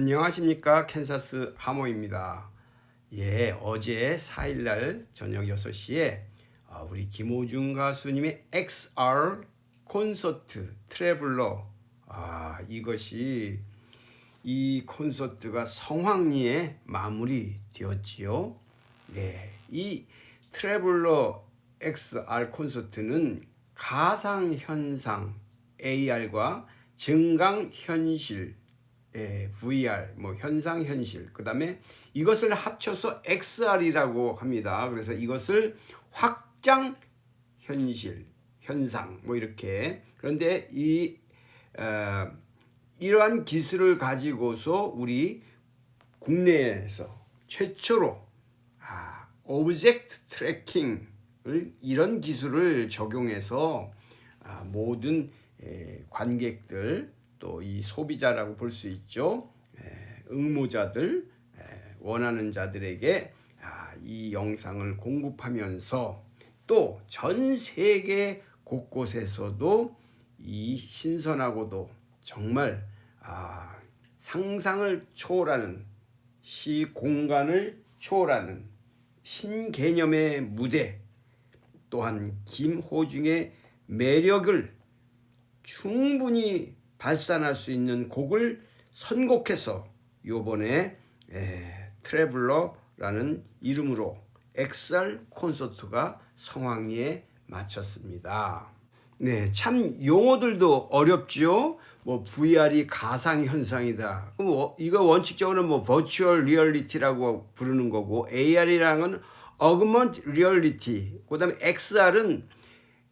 안녕하십니까 캔사스 하모입니다. 예, 어제 4일날 저녁 6시에 아, 우리 김호중 가수님의 XR 콘서트 트래블러 아 이것이 이 콘서트가 성황리에 마무리되었지요. 네, 이 트래블러 XR 콘서트는 가상 현상 AR과 증강 현실 예, VR, 뭐 현상 현실, 그 다음에 이것을 합쳐서 XR이라고 합니다. 그래서 이것을 확 장 현실, 현상, 뭐 이렇게. 그런데 이 어, 이러한 기술을 가지고서 우리 국내에서 최초로 아, 오브젝트 트래킹을 이런 기술을 적용해서 아, 모든 에, 관객들 또 이 소비자라고 볼 수 있죠. 에, 응모자들 에, 원하는 자들에게 아, 이 영상을 공급하면서 또 전 세계 곳곳에서도 이 신선하고도 정말 아, 상상을 초월하는 시 공간을 초월하는 신개념의 무대 또한 김호중의 매력을 충분히 발산할 수 있는 곡을 선곡해서 요번에 에, 트래블러라는 이름으로 엑셀 콘서트가 성황리에 마쳤습니다. 네, 참 용어들도 어렵지요. 뭐 VR이 가상 현상이다. 그럼 뭐 이거 원칙적으로는 뭐 버추얼 리얼리티라고 부르는 거고 AR이라는 건 어그먼트 리얼리티. 그다음에 XR은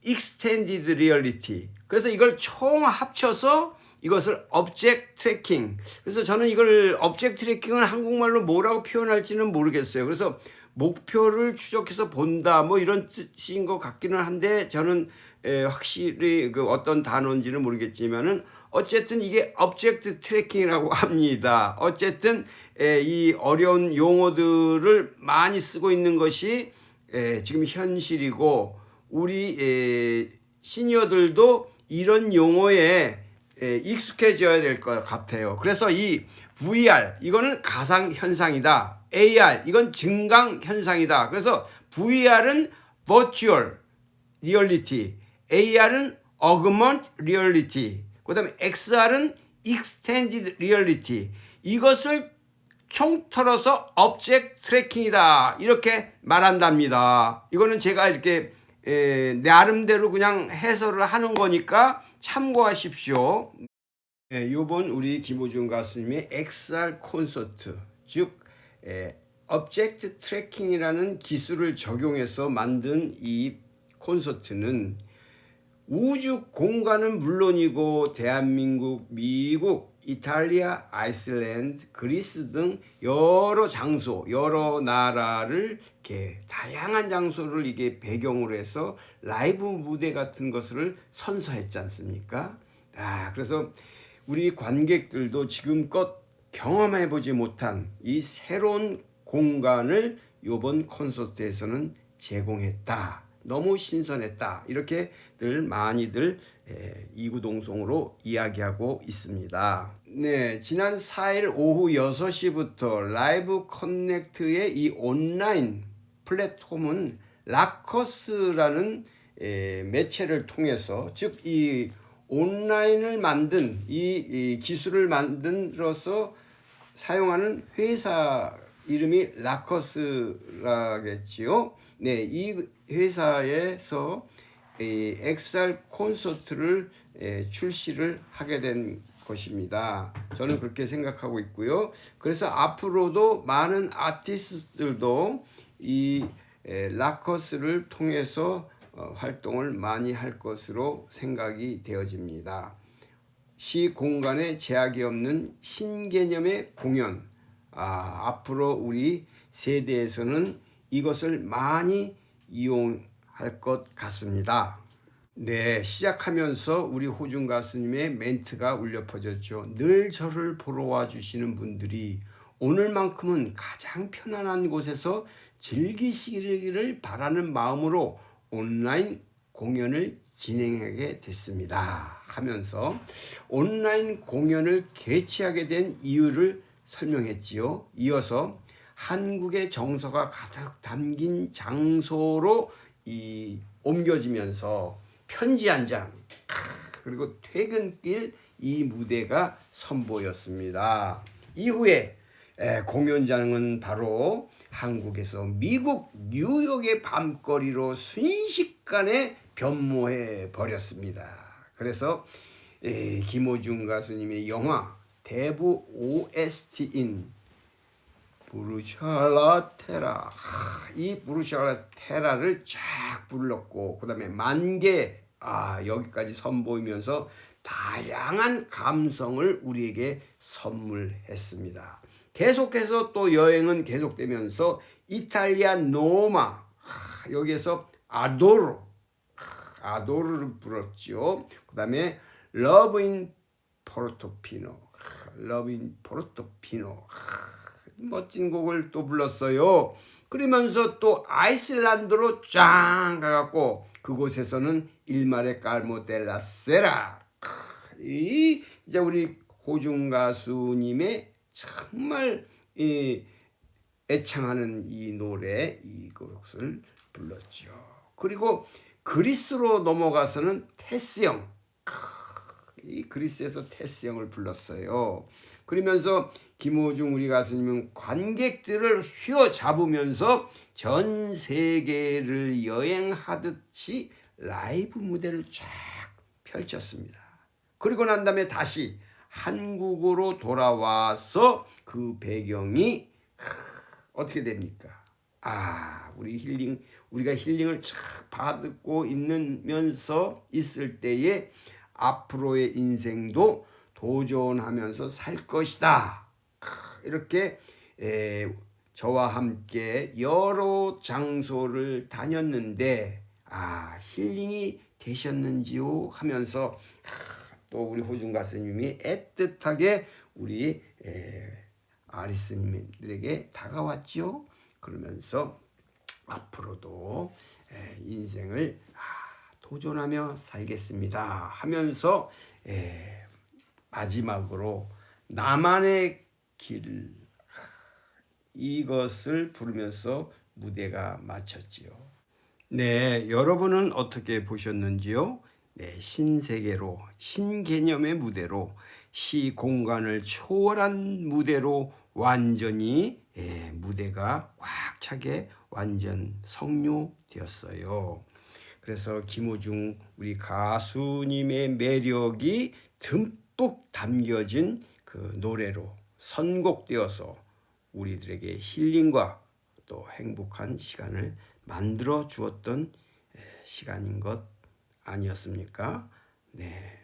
익스텐디드 리얼리티. 그래서 이걸 총 합쳐서 이것을 object 트래킹. 그래서 저는 이걸 object 트래킹은 한국말로 뭐라고 표현할지는 모르겠어요. 그래서 목표를 추적해서 본다 뭐 이런 뜻인 것 같기는 한데 저는 에, 확실히 그 어떤 단어인지는 모르겠지만은 어쨌든 이게 object 트래킹이라고 합니다. 어쨌든 에, 이 어려운 용어들을 많이 쓰고 있는 것이 에, 지금 현실이고 우리 에, 시니어들도 이런 용어에 에, 익숙해져야 될 것 같아요. 그래서 이 VR 이거는 가상 현상이다. AR 이건 증강 현상이다. 그래서 VR은 virtual reality, AR은 augmented reality, 그다음에 XR은 extended reality. 이것을 총털어서 object 트래킹이다 이렇게 말한답니다. 이거는 제가 이렇게 에, 나름대로 그냥 해설을 하는 거니까 참고하십시오. 예, 요번 우리 김호중 가수님의 XR 콘서트 즉 에, object 트래킹이라는 기술을 적용해서 만든 이 콘서트는 우주 공간은 물론이고 대한민국, 미국, 이탈리아, 아이슬란드, 그리스 등 여러 장소, 여러 나라를 이렇게 다양한 장소를 이게 배경으로 해서 라이브 무대 같은 것을 선사했지 않습니까? 아, 그래서 우리 관객들도 지금껏 경험해 보지 못한 이 새로운 공간을 이번 콘서트에서는 제공했다. 너무 신선했다. 이렇게 늘 많이들 이구동성으로 이야기하고 있습니다. 네, 지난 4일 오후 6시부터 라이브 커넥트의 이 온라인 플랫폼은 라커스라는 매체를 통해서 즉 이 온라인을 만든 이, 이 기술을 만들어서 사용하는 회사 이름이 라커스라겠지요. 네, 이 회사에서 이 XR 콘서트를 출시를 하게 된 것입니다. 저는 그렇게 생각하고 있고요. 그래서 앞으로도 많은 아티스트들도 이 라커스를 통해서 어, 활동을 많이 할 것으로 생각이 되어집니다. 시 공간에 제약이 없는 신개념의 공연. 아, 앞으로 우리 세대에서는 이것을 많이 이용할 할것 같습니다. 네, 시작하면서 우리 호중 가수님의 멘트가 울려 퍼졌죠. 늘 저를 보러 와 주시는 분들이 오늘만큼은 가장 편안한 곳에서 즐기시기를 바라는 마음으로 온라인 공연을 진행하게 됐습니다. 하면서 온라인 공연을 개최하게 된 이유를 설명했지요. 이어서 한국의 정서가 가득 담긴 장소로 이 옮겨지면서 편지 한 장, 크, 그리고 퇴근길 이 무대가 선보였습니다. 이후에 에, 공연장은 바로 한국에서 미국 뉴욕의 밤거리로 순식간에 변모해 버렸습니다. 그래서 에, 김호중 가수님의 영화 대부 OST인 부르샬라테라 하, 이 부르샬라테라를 쫙 불렀고 그 다음에 만개 아 여기까지 선보이면서 다양한 감성을 우리에게 선물했습니다. 계속해서 또 여행은 계속되면서 이탈리아 노마 하, 여기에서 아도로 하, 아도르를 불렀죠. 그다음에 러브인 포르토피노 러브인 포르토피노 멋진 곡을 또 불렀어요. 그러면서 또 아이슬란드로 쫙 가갖고 그곳에서는 일말의 깔모 델라 세라 이 이제 우리 호중 가수님의 정말 이 애창하는 이 노래 이것을 불렀죠. 그리고 그리스로 넘어가서는 테스 형 이 그리스에서 테스 형을 불렀어요. 그러면서 김호중 우리 가수님은 관객들을 휘어잡으면서 전 세계를 여행하듯이 라이브 무대를 쫙 펼쳤습니다. 그리고 난 다음에 다시 한국으로 돌아와서 그 배경이 어떻게 됩니까? 아, 우리 힐링, 우리가 힐링을 쫙 받고 있으면서 있을 때에 앞으로의 인생도 도전하면서 살 것이다. 이렇게 에, 저와 함께 여러 장소를 다녔는데 아 힐링이 되셨는지요 하면서 아, 또 우리 호중 가수님이 애틋하게 우리 에, 아리스님들에게 다가왔죠. 그러면서 앞으로도 에, 인생을 아, 도전하며 살겠습니다 하면서 에, 마지막으로 나만의 길 이것을 부르면서 무대가 마쳤지요. 네, 여러분은 어떻게 보셨는지요? 네, 신세계로 신개념의 무대로 시 공간을 초월한 무대로 완전히 예, 무대가 꽉 차게 완전 성료되었어요. 그래서 김호중 우리 가수님의 매력이 듬뿍 담겨진 그 노래로 선곡되어서 우리들에게 힐링과 또 행복한 시간을 만들어 주었던 시간인 것 아니었습니까? 네.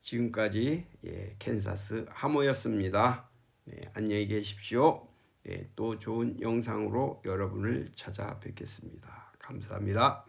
지금까지 예, 캔사스 하모였습니다. 네, 안녕히 계십시오. 네, 또 좋은 영상으로 여러분을 찾아뵙겠습니다. 감사합니다.